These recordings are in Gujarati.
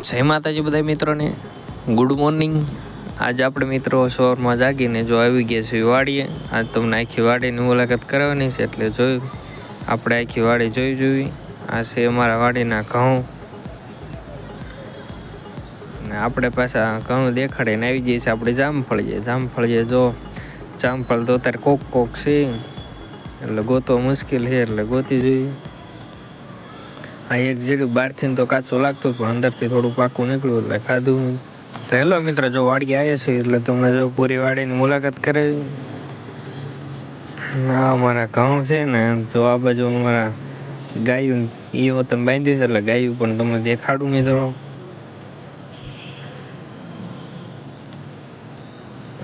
જય માતાજી બધા મિત્રોને. ગુડ મોર્નિંગ આજે આપણે મિત્રો સવારમાં જાગીને જો આવી ગયા છીએ વાડીએ. આજ તમને આખી વાડીની મુલાકાત કરાવવાની છે એટલે જોયું આપણે આખી વાડી જોઈ જોઈ. આ છે અમારા વાડીના ઘઉં. આપણે પાછા ઘઉં દેખાડીને આવી જઈએ છીએ આપણે જામફળીએ. જામફળીએ જો, જામફળ તો અત્યારે કોક કોક છે. એટલે ગોતો મુશ્કેલ છે, એટલે ગોતી જોઈએ. આ એક જેડું બહારથી તો કાચું લાગતું, પણ અંદરથી થોડું પાકું નીકળ્યું એટલે ખાધું તો હેલો મિત્ર, જો વાડી આવ્યા છે એટલે તમને જો પૂરી વાડીની મુલાકાત કરે આ અમારા ઘઉં છે ને તો આ બાજુ અમારા ગાયું એ વતન બાંધ્યું છે, એટલે ગાયું પણ તમને દેખાડું મિત્રો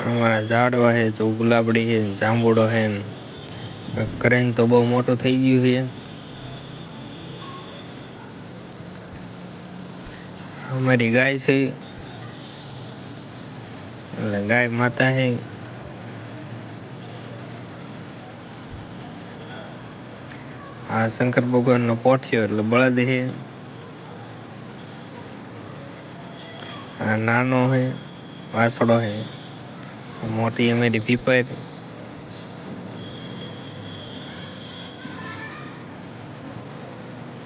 અમારા ઝાડવા છે, તો ગુલાબડી છે, જાંબુડો છે કરેન તો બહુ મોટું થઈ ગયું છે. અમારી ગાય છે. એટલે ગાય માતા છે. આ શંકર ભગવાનનો પોઠિયો એટલે બળદ છે. આ નાનો છે વાસડો છે. મોટી અમારી પીપર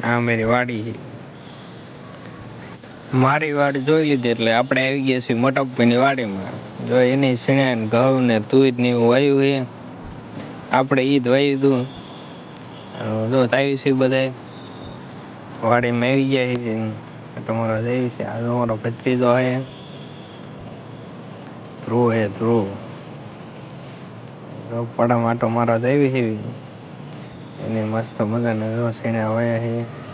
આ અમારી વાડી છે. મારી વાડી જોઈ લીધી એટલે આપણે આવી ગયા છીએ મોટા વાડીમાં. જો એની સીણા ને ઘઉં ને તુજ ને એવું વાયું છે. આપણે ઈદ વાયું હતું. જો આવી છે બધા વાડીમાં આવી ગયા છે તમારો જઈ છે. આ તમારો ભત્રીજો છે. ધ્રુવ હે ધ્રુવ. પડા માટો મારો દેવી છે. એની મસ્ત મજાને સીણા વાયા છે.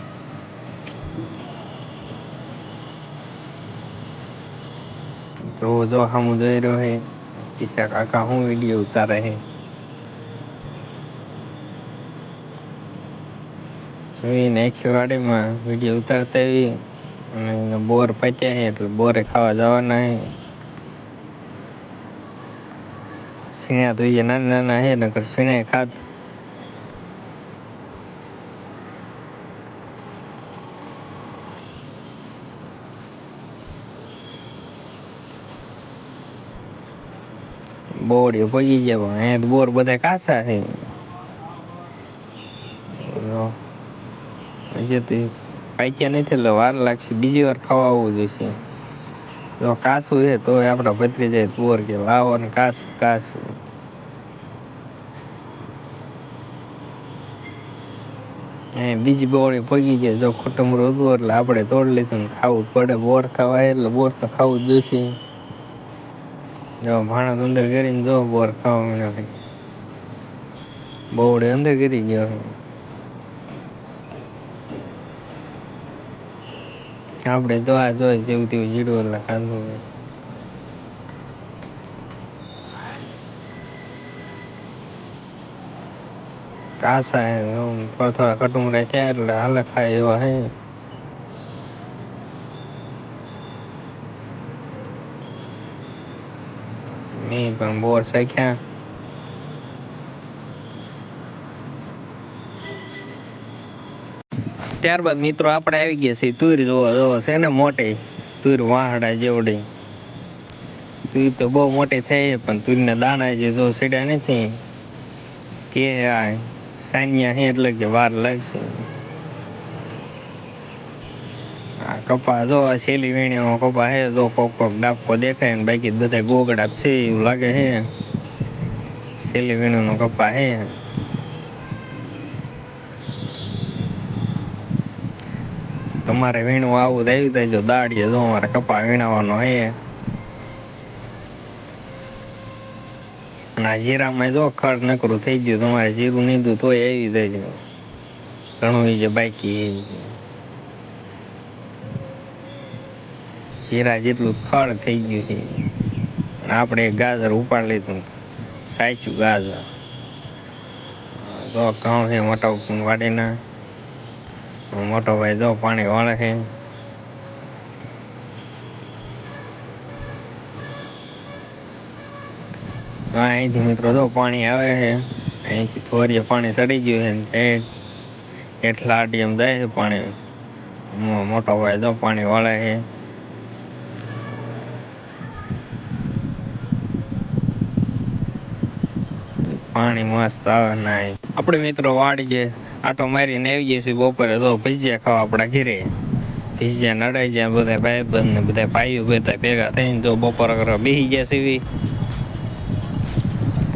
તો જો સામું જોઈ રહ્યો હે ઈશા કાકા હું વીડિયો ઉતારે હે આખી વાડીમાં વીડિયો ઉતારતા એવી અને બોર પચ્યા હે એટલે બોરે ખાવા જવાના હે સીણા તો એ નાના નાના હે નકર સીણા ખાત બોડીઓ પગી ગયા પણ તો બોર બધા કાસા છે. હજી તો પાક્યા નથી, એટલે વાર લાગશે બીજી વાર ખાવા આવવું જોઈશે. જો કાસું છે તો આપણા ભત્રી જાય બોર કે લાવો ને કાસું કાસું. બીજી બોળી પગી ગયા જો કુટુંબ હતું એટલે આપણે તોડ લીધું ખાવું પડે. બોર ખાવા એટલે બોર તો ખાવું જ જોઈશે. ભાણો અંદર કરીને જો બોર ખાવા મને બોવડે અંદર ગરી ગયો આપણે તો આ જોઈ જેવું તેવું જીડું એટલે ખાધું હોય. કાસા હે આમ થોડા થોડા કટુમરા થયા એટલે હાલે ખાય એવા હે મેં પણ બોર શીખ્યા ત્યારબાદ મિત્રો આપણે આવી ગયા છીએ તુર જોવા. જોવો છે ને મોટી, તુર વાહડા જેવડી. તુર તો બહુ મોટી થઈ પણ તુરના દાણા જે જો સીડા નથી, કે આ સાનિયા હે એટલે કે વાર લાગશે આ કપા જો શેલી વીણીમાં કપા હે, જો કોક કોક ડાપકો દેખાય ને બાકી બધા ગોગડા છે એવું લાગે હે. શેલી વીણીનો કપા હે. તમારે વીણવું આવું દેવી આવી જાય જો દાડીએ જો અમારે કપા વીણાવાનો હે. આ જીરામાં જો ખડ નકરું થઈ ગયું, તમારે જીરું નીધું તોય આવી જાય છે ઘણું જે બાકી ઈ છે. જીરા જેટલું ખડ થઈ ગયું છે. આપણે ગાજર ઉપાડી લીધું. સાચું ગાજર. તો ઘઉં છે મોટા વાડીના મોટો ભાઈ જો પાણી વાળે છે. અહીંથી મિત્રો જો પાણી આવે છે, અહીંથી થોડીએ પાણી ચડી ગયું છે એ તે એટલા આડી એમ જાય છે પાણી. મોટો ભાઈ જો પાણી વાળે છે. પાણી મસ્ત આવે નાય આપણે મિત્રો વાડી જે આટો મારીને આવી જઈશું બપોરે, તો ભજીયા ખાવા આપણા ઘરે. ભજીયા નડાઈ ગયા બધા ભાઈ બંધ ને બધા ભાઈઓ બધા ભેગા થઈને જો બપોર કરવા બેસી ગયા સીવી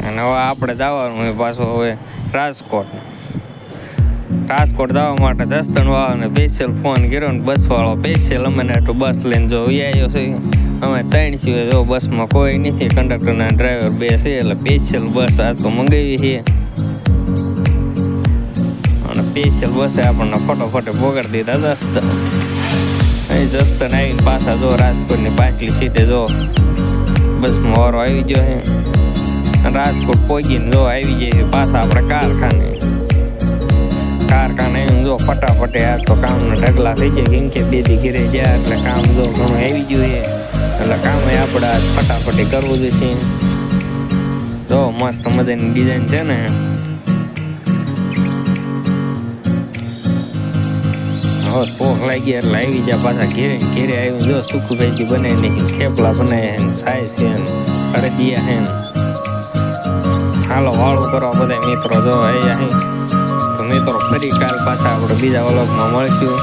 અને હવે આપણે જવાનું હોય પાછું હવે રાજકોટ. રાજકોટ જવા માટે દસ્તણ વાળાને સ્પેશિયલ ફોન કર્યો ને બસ વાળો સ્પેશિયલ અમને બસ લઈને જો આવ્યો છે. અમે ત્રણ છીએ, જો બસમાં કોઈ નથી, કંડક્ટરના ડ્રાઈવર બે છે, એટલે સ્પેશિયલ બસ આ તો મંગાવી છે. અને સ્પેશિયલ બસે આપણને ફટોફટ પોગાડી દીધા દસ્ત અહીં દસ્તણ આવીને પાછા જો રાજકોટની પાછલી સીટે જો બસમાં વારો આવી ગયો છે. રાજકોટ પહોંચીને જો આવી જાય પાછા આપણે કારખાને. કારખાને એમ જો ફટાફટે આ તો કામના ઢગલા થઈ જાય કેમ કે બે દી ઘરે ગયા, એટલે કામ જો ઘણું આવી ગયું છે. એટલે કામ આપણે ફટાફટી કરવું જોઈએ તો મસ્ત મજાની ડિઝાઇન છે ને. હવે ભૂખ લાગી એટલે આવી ગયા પાછા ઘેરે ઘેરે આવ્યું. જો સૂકું ભાજી બને થેપલા બને ને છે અડદિયા છે હાલો, વાળું કરવા મિત્રો જો અહીંયા અહીં તો મિત્રો, ફરી કાલ પાછા આપણે બીજા વ્લોગમાં મળશું.